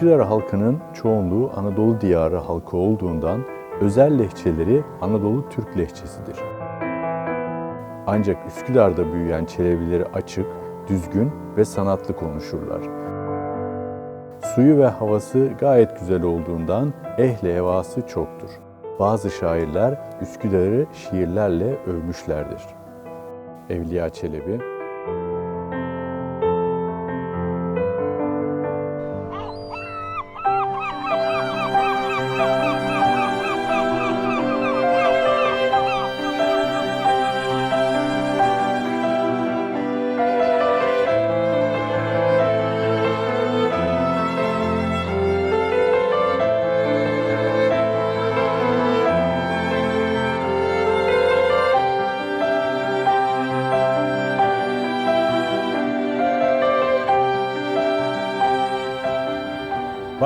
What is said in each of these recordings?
Üsküdar halkının çoğunluğu Anadolu diyarı halkı olduğundan özel lehçeleri Anadolu Türk lehçesidir. Ancak Üsküdar'da büyüyen Çelebileri açık, düzgün ve sanatlı konuşurlar. Suyu ve havası gayet güzel olduğundan ehle hevası çoktur. Bazı şairler Üsküdar'ı şiirlerle övmüşlerdir. Evliya Çelebi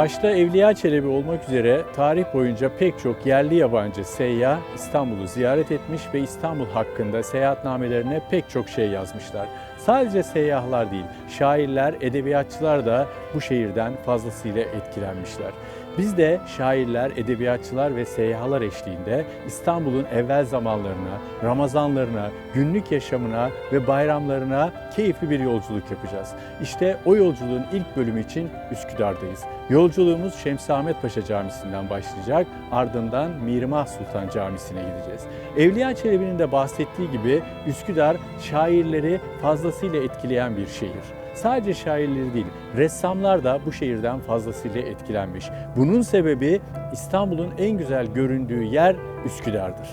Başta Evliya Çelebi olmak üzere tarih boyunca pek çok yerli yabancı seyyah İstanbul'u ziyaret etmiş ve İstanbul hakkında seyahatnamelerine pek çok şey yazmışlar. Sadece seyyahlar değil, şairler, edebiyatçılar da bu şehirden fazlasıyla etkilenmişler. Biz de şairler, edebiyatçılar ve seyyahlar eşliğinde İstanbul'un evvel zamanlarına, Ramazanlarına, günlük yaşamına ve bayramlarına keyifli bir yolculuk yapacağız. İşte o yolculuğun ilk bölümü için Üsküdar'dayız. Yolculuğumuz Şemsi Ahmet Paşa Camisi'nden başlayacak, ardından Mirimah Sultan Camisi'ne gideceğiz. Evliya Çelebi'nin de bahsettiği gibi Üsküdar şairleri fazlasıyla etkileyen bir şehir. Sadece şairleri değil, ressamlar da bu şehirden fazlasıyla etkilenmiş. Bunun sebebi İstanbul'un en güzel göründüğü yer Üsküdar'dır.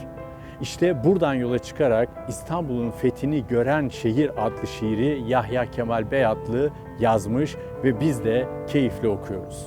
İşte buradan yola çıkarak İstanbul'un fethini gören şehir adlı şiiri Yahya Kemal Beyatlı yazmış ve biz de keyifle okuyoruz.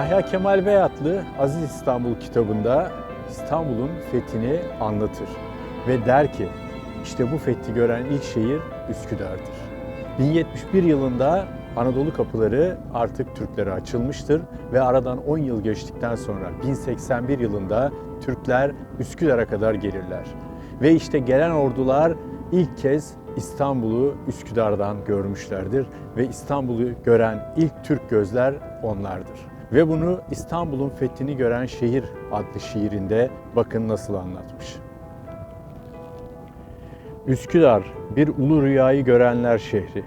Yahya Kemal Beyatlı Aziz İstanbul kitabında İstanbul'un fethini anlatır ve der ki işte bu fethi gören ilk şehir Üsküdar'dır. 1071 yılında Anadolu kapıları artık Türklere açılmıştır ve aradan 10 yıl geçtikten sonra 1081 yılında Türkler Üsküdar'a kadar gelirler. Ve işte gelen ordular ilk kez İstanbul'u Üsküdar'dan görmüşlerdir ve İstanbul'u gören ilk Türk gözler onlardır. Ve bunu İstanbul'un fethini gören şehir adlı şiirinde bakın nasıl anlatmış. Üsküdar bir ulu rüyayı görenler şehri.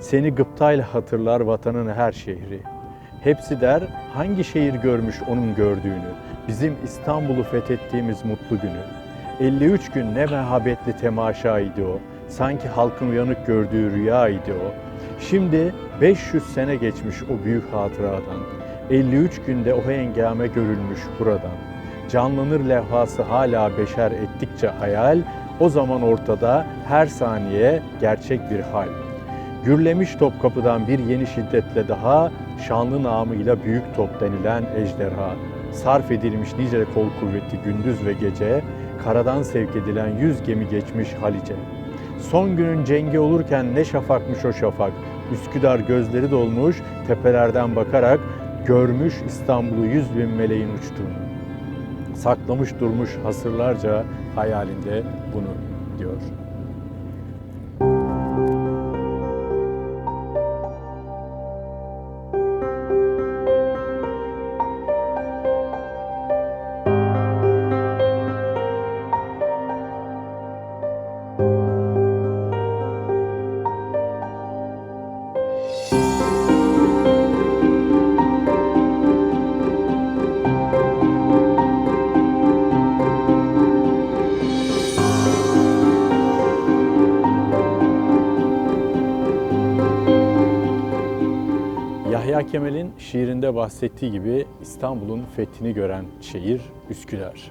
Seni gıptayla hatırlar vatanın her şehri. Hepsi der hangi şehir görmüş onun gördüğünü. Bizim İstanbul'u fethettiğimiz mutlu günü. 53 gün ne mehabetli temaşaydı o. Sanki halkın uyanık gördüğü rüyaydı o. Şimdi 500 sene geçmiş o büyük hatıradan. 53 günde o hengame görülmüş buradan. Canlanır levhası hala beşer ettikçe hayal, o zaman ortada her saniye gerçek bir hal. Gürlemiş Topkapı'dan bir yeni şiddetle daha, şanlı namıyla büyük top denilen ejderha. Sarf edilmiş nice kol kuvveti gündüz ve gece, karadan sevk edilen yüz gemi geçmiş Halice. Son günün cengi olurken ne şafakmış o şafak, Üsküdar gözleri dolmuş, tepelerden bakarak görmüş İstanbul'u yüz bin meleğin uçtuğunu. Saklamış durmuş hasırlarca hayalinde bunu diyor. Yahya Kemal'in şiirinde bahsettiği gibi İstanbul'un fethini gören şehir Üsküdar.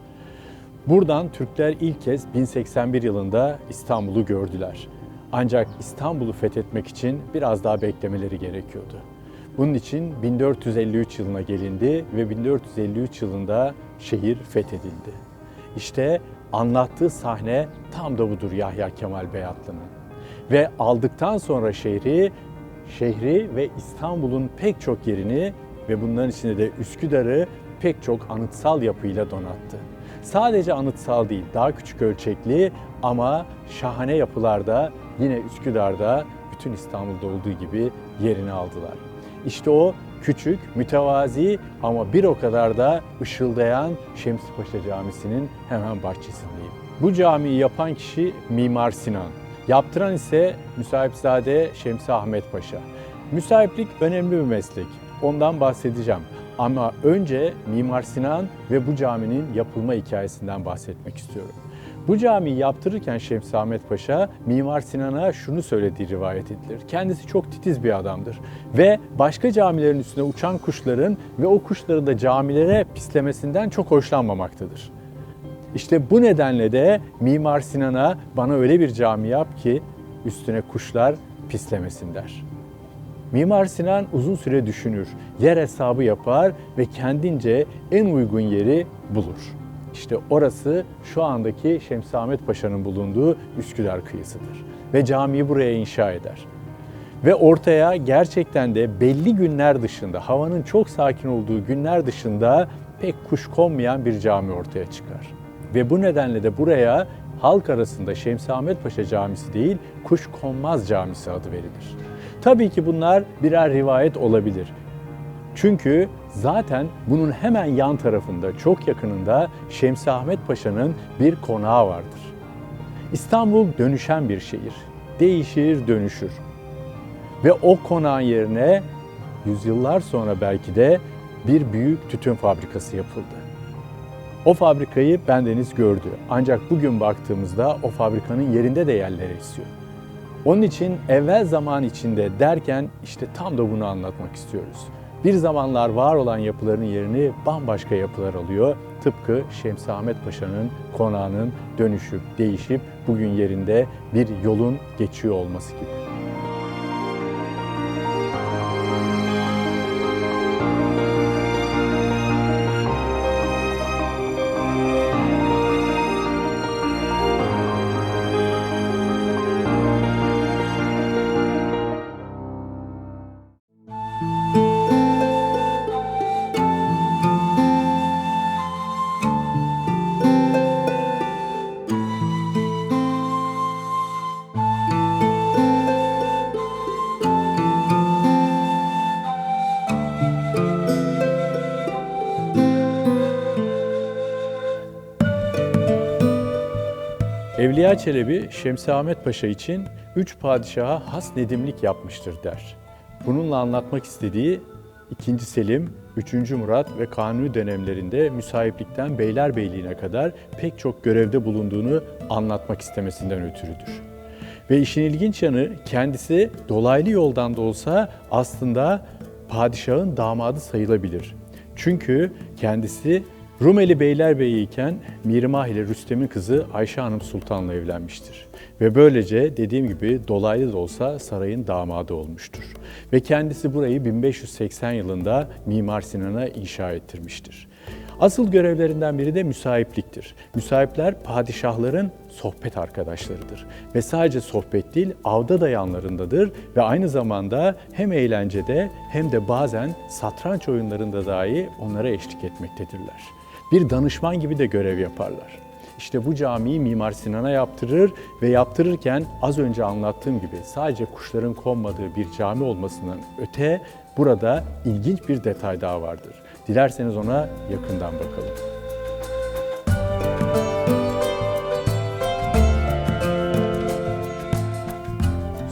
Buradan Türkler ilk kez 1081 yılında İstanbul'u gördüler. Ancak İstanbul'u fethetmek için biraz daha beklemeleri gerekiyordu. Bunun için 1453 yılına gelindi ve 1453 yılında şehir fethedildi. İşte anlattığı sahne tam da budur Yahya Kemal Beyatlı'nın. Ve aldıktan sonra şehri, şehri ve İstanbul'un pek çok yerini ve bunların içinde de Üsküdar'ı pek çok anıtsal yapıyla donattı. Sadece anıtsal değil, daha küçük ölçekli ama şahane yapılarda yine Üsküdar'da bütün İstanbul'da olduğu gibi yerini aldılar. İşte o küçük, mütevazi ama bir o kadar da ışıldayan Şemsi Paşa Camisi'nin hemen bahçesindeyim. Bu camiyi yapan kişi Mimar Sinan. Yaptıran ise Müsahipzade Şemsi Ahmet Paşa. Müsahiplik önemli bir meslek. Ondan bahsedeceğim. Ama önce Mimar Sinan ve bu caminin yapılma hikayesinden bahsetmek istiyorum. Bu camiyi yaptırırken Şemsi Ahmet Paşa Mimar Sinan'a şunu söylediği rivayet edilir. Kendisi çok titiz bir adamdır ve başka camilerin üstüne uçan kuşların ve o kuşların da camilere pislemesinden çok hoşlanmamaktadır. İşte bu nedenle de Mimar Sinan'a bana öyle bir cami yap ki üstüne kuşlar pislemesin der. Mimar Sinan uzun süre düşünür, yer hesabı yapar ve kendince en uygun yeri bulur. İşte orası şu andaki Şemsi Ahmet Paşa'nın bulunduğu Üsküdar kıyısıdır. Ve camiyi buraya inşa eder. Ve ortaya gerçekten de belli günler dışında, havanın çok sakin olduğu günler dışında pek kuş konmayan bir cami ortaya çıkar. Ve bu nedenle de buraya halk arasında Şemsi Ahmet Paşa Camisi değil, Kuş Konmaz Camisi adı verilir. Tabii ki bunlar birer rivayet olabilir. Çünkü zaten bunun hemen yan tarafında, çok yakınında Şemsi Ahmet Paşa'nın bir konağı vardır. İstanbul dönüşen bir şehir. Değişir, dönüşür. Ve o konağın yerine yüzyıllar sonra belki de bir büyük tütün fabrikası yapıldı. O fabrikayı bendeniz gördü. Ancak bugün baktığımızda o fabrikanın yerinde de yerlere esiyor. Onun için evvel zaman içinde derken işte tam da bunu anlatmak istiyoruz. Bir zamanlar var olan yapıların yerini bambaşka yapılar alıyor. Tıpkı Şemsi Ahmet Paşa'nın konağının dönüşüp değişip bugün yerinde bir yolun geçiyor olması gibi. Evliya Çelebi Şemsi Ahmet Paşa için üç padişaha has nedimlik yapmıştır der. Bununla anlatmak istediği 2. Selim, 3. Murat ve Kanuni dönemlerinde müsahiplikten Beylerbeyliğine kadar pek çok görevde bulunduğunu anlatmak istemesinden ötürüdür. Ve işin ilginç yanı kendisi dolaylı yoldan da olsa aslında padişahın damadı sayılabilir. Çünkü kendisi Rumeli Beylerbeyi iken Mirimah ile Rüstem'in kızı Ayşe Hanım Sultan'la evlenmiştir. Ve böylece dediğim gibi dolaylı da olsa sarayın damadı olmuştur. Ve kendisi burayı 1580 yılında Mimar Sinan'a inşa ettirmiştir. Asıl görevlerinden biri de müsahipliktir. Müsahipler padişahların sohbet arkadaşlarıdır. Ve sadece sohbet değil, avda da yanlarındadır ve aynı zamanda hem eğlencede hem de bazen satranç oyunlarında dahi onlara eşlik etmektedirler. Bir danışman gibi de görev yaparlar. İşte bu camiyi Mimar Sinan'a yaptırır ve yaptırırken az önce anlattığım gibi sadece kuşların konmadığı bir cami olmasından öte burada ilginç bir detay daha vardır. Dilerseniz ona yakından bakalım.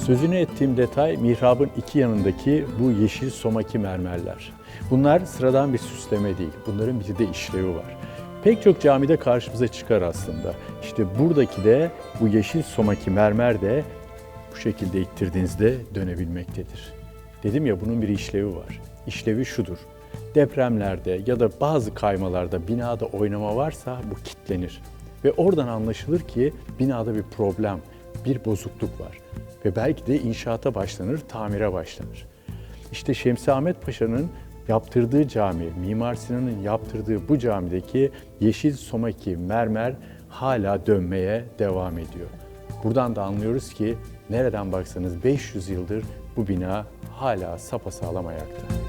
Sözünü ettiğim detay mihrabın iki yanındaki bu yeşil somaki mermerler. Bunlar sıradan bir süsleme değil. Bunların bir de işlevi var. Pek çok camide karşımıza çıkar aslında. İşte buradaki de bu yeşil somaki mermer de bu şekilde ittirdiğinizde dönebilmektedir. Dedim ya bunun bir işlevi var. İşlevi şudur. Depremlerde ya da bazı kaymalarda binada oynama varsa bu kitlenir. Ve oradan anlaşılır ki binada bir problem, bir bozukluk var. Ve belki de inşaata başlanır, tamire başlanır. İşte Şemsi Ahmet Paşa'nın yaptırdığı cami, Mimar Sinan'ın yaptırdığı bu camideki yeşil somaki mermer hala dönmeye devam ediyor. Buradan da anlıyoruz ki nereden baksanız 500 yıldır bu bina hala sapasağlam ayakta.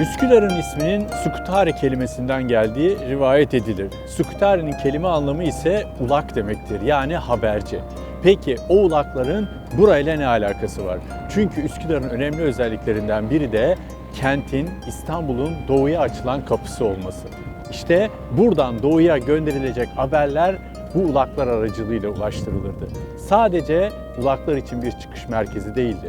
Üsküdar'ın isminin Sukutari kelimesinden geldiği rivayet edilir. Sukutari'nin kelime anlamı ise ulak demektir yani haberci. Peki o ulakların burayla ne alakası var? Çünkü Üsküdar'ın önemli özelliklerinden biri de kentin İstanbul'un doğuya açılan kapısı olması. İşte buradan doğuya gönderilecek haberler bu ulaklar aracılığıyla ulaştırılırdı. Sadece ulaklar için bir çıkış merkezi değildi.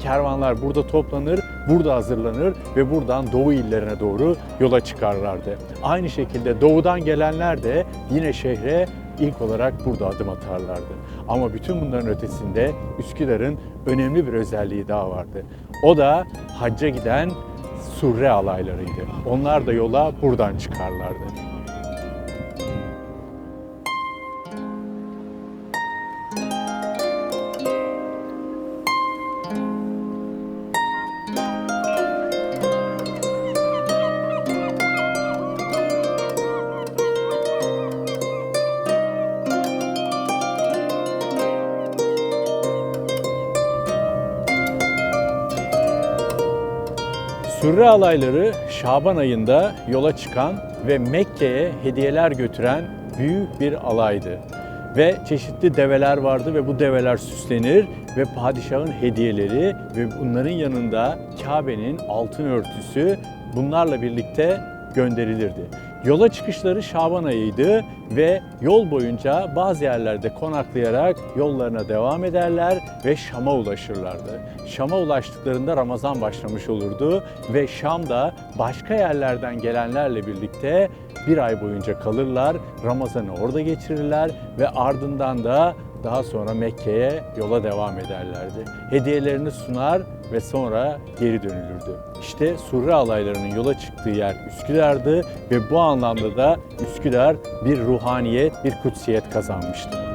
Kervanlar burada toplanır, burada hazırlanır ve buradan doğu illerine doğru yola çıkarlardı. Aynı şekilde doğudan gelenler de yine şehre ilk olarak burada adım atarlardı. Ama bütün bunların ötesinde Üsküdar'ın önemli bir özelliği daha vardı. O da hacca giden surre alaylarıydı. Onlar da yola buradan çıkarlardı. Sürre alayları Şaban ayında yola çıkan ve Mekke'ye hediyeler götüren büyük bir alaydı. Ve çeşitli develer vardı ve bu develer süslenir ve padişahın hediyeleri ve bunların yanında Kabe'nin altın örtüsü bunlarla birlikte gönderilirdi. Yola çıkışları Şaban ayıydı ve yol boyunca bazı yerlerde konaklayarak yollarına devam ederler ve Şam'a ulaşırlardı. Şam'a ulaştıklarında Ramazan başlamış olurdu ve Şam'da başka yerlerden gelenlerle birlikte bir ay boyunca kalırlar, Ramazan'ı orada geçirirler ve ardından da daha sonra Mekke'ye yola devam ederlerdi. Hediyelerini sunar ve sonra geri dönülürdü. İşte Surre alaylarının yola çıktığı yer Üsküdar'dı ve bu anlamda da Üsküdar bir ruhaniyet, bir kutsiyet kazanmıştı.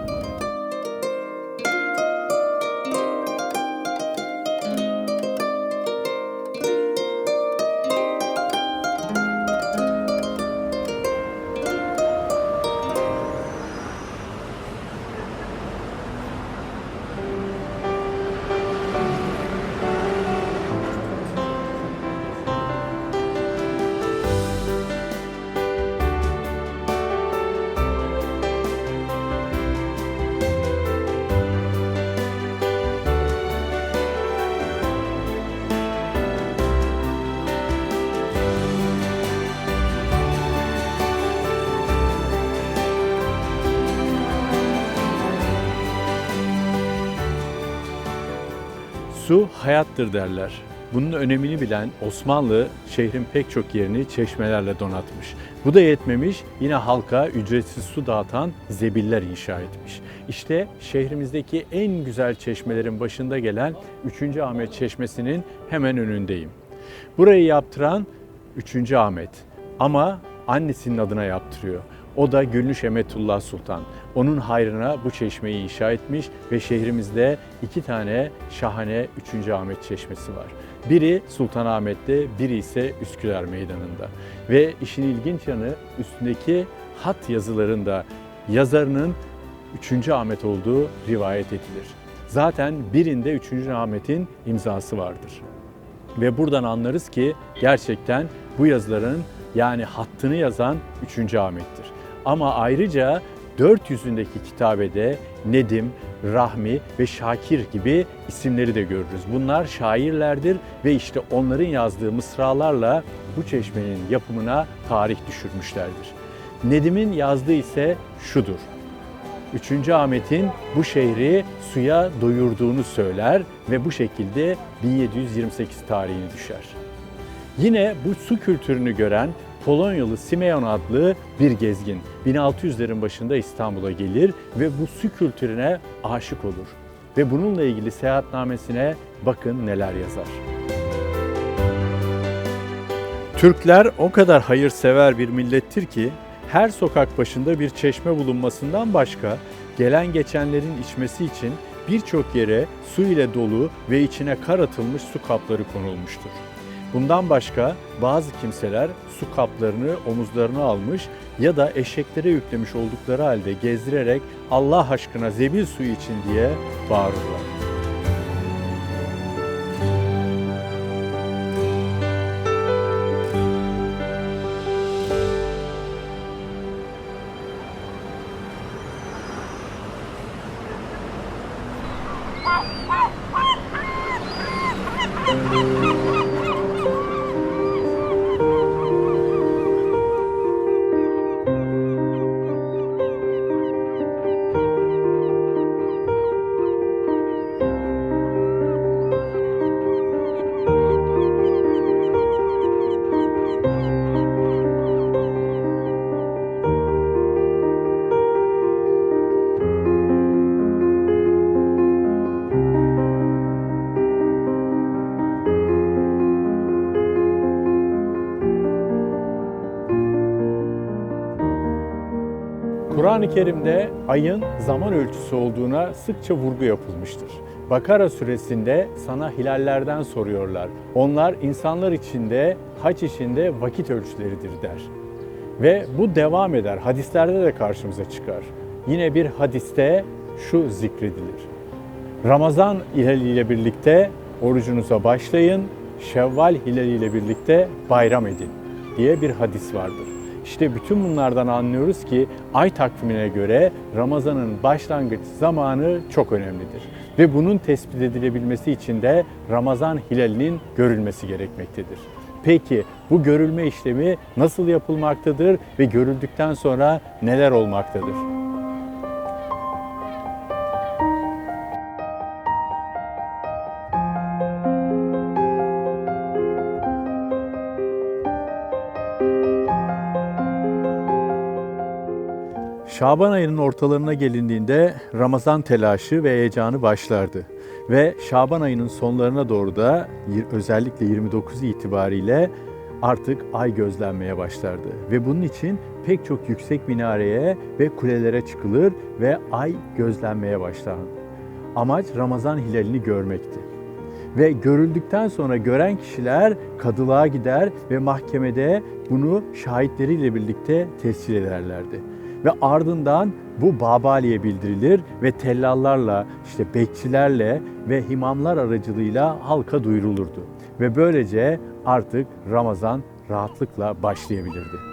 Hayattır derler. Bunun önemini bilen Osmanlı şehrin pek çok yerini çeşmelerle donatmış. Bu da yetmemiş yine halka ücretsiz su dağıtan zebiller inşa etmiş. İşte şehrimizdeki en güzel çeşmelerin başında gelen 3. Ahmet Çeşmesi'nin hemen önündeyim. Burayı yaptıran 3. Ahmet ama annesinin adına yaptırıyor. O da Gülnüş Emetullah Sultan. Onun hayrına bu çeşmeyi inşa etmiş ve şehrimizde iki tane şahane 3. Ahmet Çeşmesi var. Biri Sultanahmet'te, biri ise Üsküdar Meydanı'nda. Ve işin ilginç yanı üstündeki hat yazılarında yazarının 3. Ahmet olduğu rivayet edilir. Zaten birinde 3. Ahmet'in imzası vardır. Ve buradan anlarız ki gerçekten bu yazıların yani hattını yazan 3. Ahmet'tir. Ama ayrıca 400'ündeki kitabede Nedim, Rahmi ve Şakir gibi isimleri de görürüz. Bunlar şairlerdir ve işte onların yazdığı mısralarla bu çeşmenin yapımına tarih düşürmüşlerdir. Nedim'in yazdığı ise şudur. 3. Ahmet'in bu şehri suya doyurduğunu söyler ve bu şekilde 1728 tarihini düşer. Yine bu su kültürünü gören Polonyalı Simeon adlı bir gezgin 1600'lerin başında İstanbul'a gelir ve bu su kültürüne aşık olur. Ve bununla ilgili seyahatnamesine bakın neler yazar. Türkler o kadar hayırsever bir millettir ki her sokak başında bir çeşme bulunmasından başka gelen geçenlerin içmesi için birçok yere su ile dolu ve içine kar atılmış su kapları konulmuştur. Bundan başka bazı kimseler su kaplarını omuzlarına almış ya da eşeklere yüklemiş oldukları halde gezdirerek Allah aşkına zebil suyu için diye bağırırlar. Kur'an-ı Kerim'de ayın zaman ölçüsü olduğuna sıkça vurgu yapılmıştır. Bakara suresinde sana hilallerden soruyorlar. Onlar insanlar içinde, haç içinde vakit ölçüleridir der. Ve bu devam eder. Hadislerde de karşımıza çıkar. Yine bir hadiste şu zikredilir. Ramazan hilaliyle birlikte orucunuza başlayın, Şevval hilaliyle birlikte bayram edin diye bir hadis vardır. İşte bütün bunlardan anlıyoruz ki ay takvimine göre Ramazan'ın başlangıç zamanı çok önemlidir. Ve bunun tespit edilebilmesi için de Ramazan hilalinin görülmesi gerekmektedir. Peki bu görülme işlemi nasıl yapılmaktadır ve görüldükten sonra neler olmaktadır? Şaban ayının ortalarına gelindiğinde Ramazan telaşı ve heyecanı başlardı. Ve Şaban ayının sonlarına doğru da özellikle 29 itibariyle artık ay gözlenmeye başlardı. Ve bunun için pek çok yüksek minareye ve kulelere çıkılır ve ay gözlenmeye başlanır. Amaç Ramazan hilalini görmekti. Ve görüldükten sonra gören kişiler kadılığa gider ve mahkemede bunu şahitleriyle birlikte tescil ederlerdi ve ardından bu Babali'ye bildirilir ve tellallarla, işte bekçilerle ve himamlar aracılığıyla halka duyurulurdu. Ve böylece artık Ramazan rahatlıkla başlayabilirdi.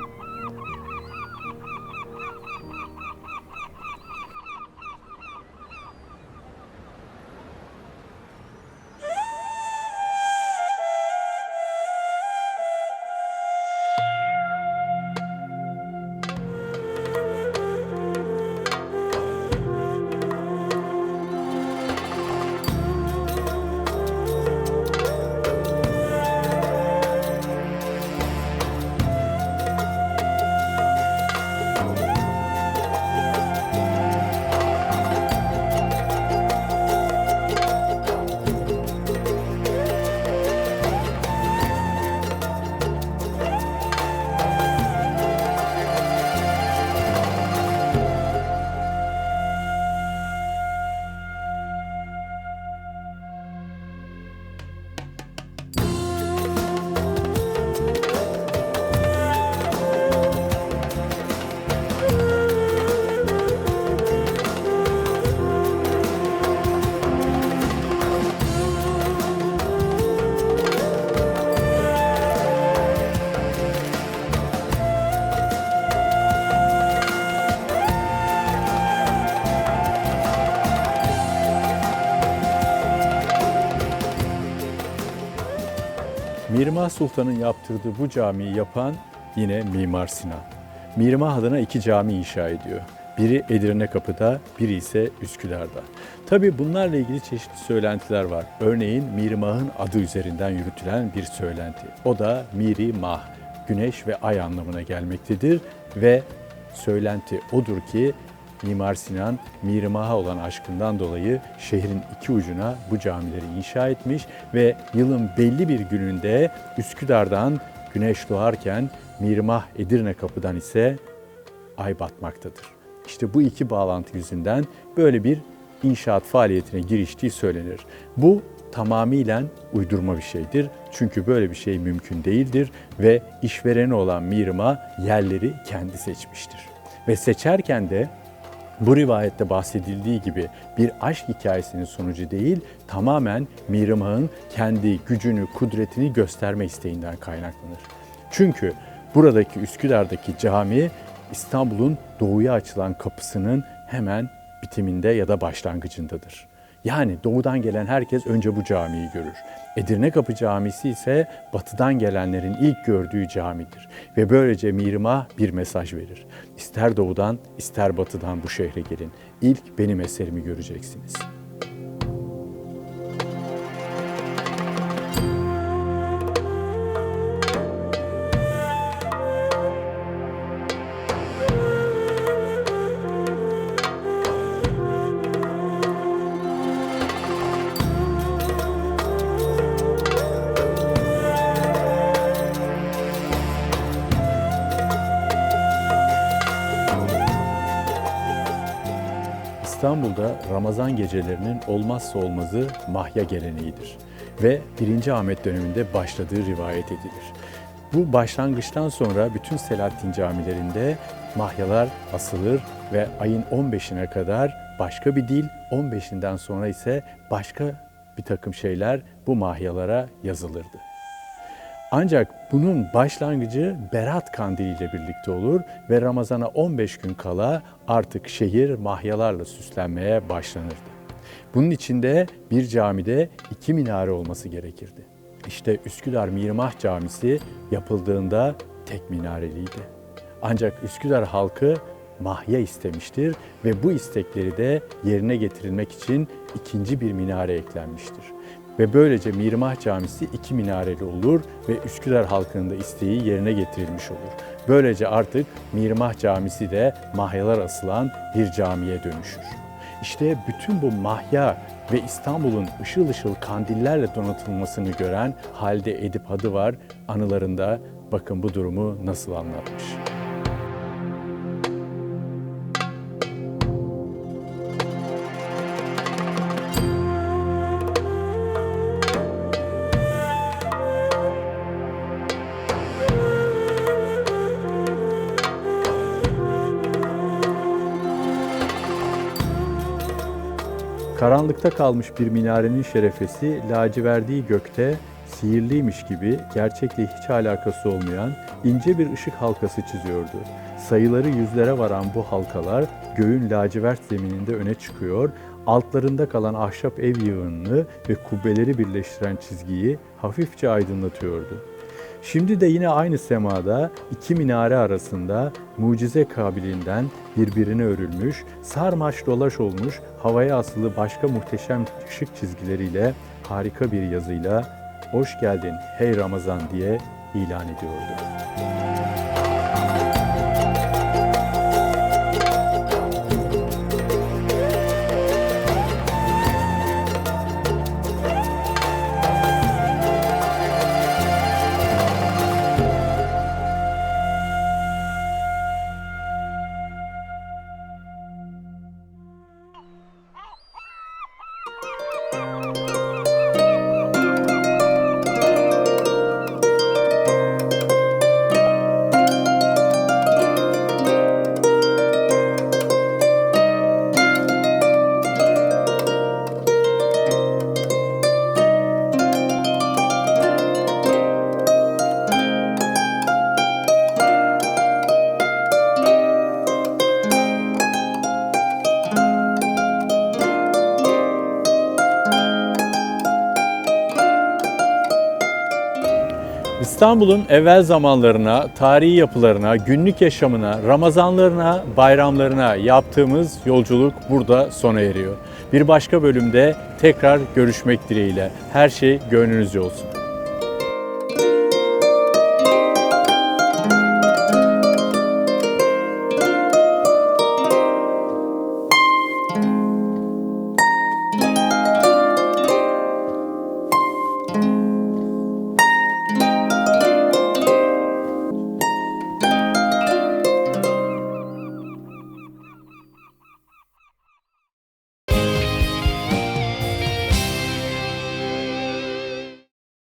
Mirmah Sultan'ın yaptırdığı bu camiyi yapan yine Mimar Sinan. Mirmah adına iki cami inşa ediyor. Biri Edirne Kapı'da, biri ise Üsküdar'da. Tabi bunlarla ilgili çeşitli söylentiler var. Örneğin Mirmah'ın adı üzerinden yürütülen bir söylenti. O da Miri Mah, güneş ve ay anlamına gelmektedir ve söylenti odur ki Mimar Sinan Mirmah'a olan aşkından dolayı şehrin iki ucuna bu camileri inşa etmiş ve yılın belli bir gününde Üsküdar'dan güneş doğarken Mirmah Edirne kapıdan ise ay batmaktadır. İşte bu iki bağlantı yüzünden böyle bir inşaat faaliyetine giriştiği söylenir. Bu tamamıyla uydurma bir şeydir. Çünkü böyle bir şey mümkün değildir ve işvereni olan Mirma yerleri kendi seçmiştir. Ve seçerken de bu rivayette bahsedildiği gibi bir aşk hikayesinin sonucu değil, tamamen Mirimah'ın kendi gücünü, kudretini gösterme isteğinden kaynaklanır. Çünkü buradaki Üsküdar'daki cami İstanbul'un doğuya açılan kapısının hemen bitiminde ya da başlangıcındadır. Yani doğudan gelen herkes önce bu camiyi görür. Edirne Kapı Camisi ise batıdan gelenlerin ilk gördüğü camidir. Ve böylece Mirima bir mesaj verir. İster doğudan ister batıdan bu şehre gelin. İlk benim eserimi göreceksiniz.'' İstanbul'da Ramazan gecelerinin olmazsa olmazı mahya geleneğidir ve 1. Ahmet döneminde başladığı rivayet edilir. Bu başlangıçtan sonra bütün Selahattin camilerinde mahyalar asılır ve ayın 15'ine kadar başka bir dil, 15'inden sonra ise başka bir takım şeyler bu mahyalara yazılırdı. Ancak bunun başlangıcı Berat Kandili ile birlikte olur ve Ramazan'a 15 gün kala artık şehir mahyalarla süslenmeye başlanırdı. Bunun içinde bir camide iki minare olması gerekirdi. İşte Üsküdar Mirmah Camisi yapıldığında tek minareliydi. Ancak Üsküdar halkı mahya istemiştir ve bu istekleri de yerine getirilmek için ikinci bir minare eklenmiştir. Ve böylece Mirmah Camisi iki minareli olur ve Üsküdar halkının da isteği yerine getirilmiş olur. Böylece artık Mirmah Camisi de mahyalar asılan bir camiye dönüşür. İşte bütün bu mahya ve İstanbul'un ışıl ışıl kandillerle donatılmasını gören Halide Edip adı var anılarında bakın bu durumu nasıl anlatmış. Karanlıkta kalmış bir minarenin şerefesi laciverdiği gökte sihirliymiş gibi gerçekle hiç alakası olmayan ince bir ışık halkası çiziyordu. Sayıları yüzlere varan bu halkalar göğün lacivert zemininde öne çıkıyor, altlarında kalan ahşap ev yığınını ve kubbeleri birleştiren çizgiyi hafifçe aydınlatıyordu. Şimdi de yine aynı semada iki minare arasında mucize kabiliğinden birbirine örülmüş, sarmaş dolaş olmuş, havaya asılı başka muhteşem ışık çizgileriyle harika bir yazıyla "Hoş geldin hey Ramazan" diye ilan ediyordu. İstanbul'un evvel zamanlarına, tarihi yapılarına, günlük yaşamına, Ramazanlarına, bayramlarına yaptığımız yolculuk burada sona eriyor. Bir başka bölümde tekrar görüşmek dileğiyle. Her şey gönlünüzce olsun.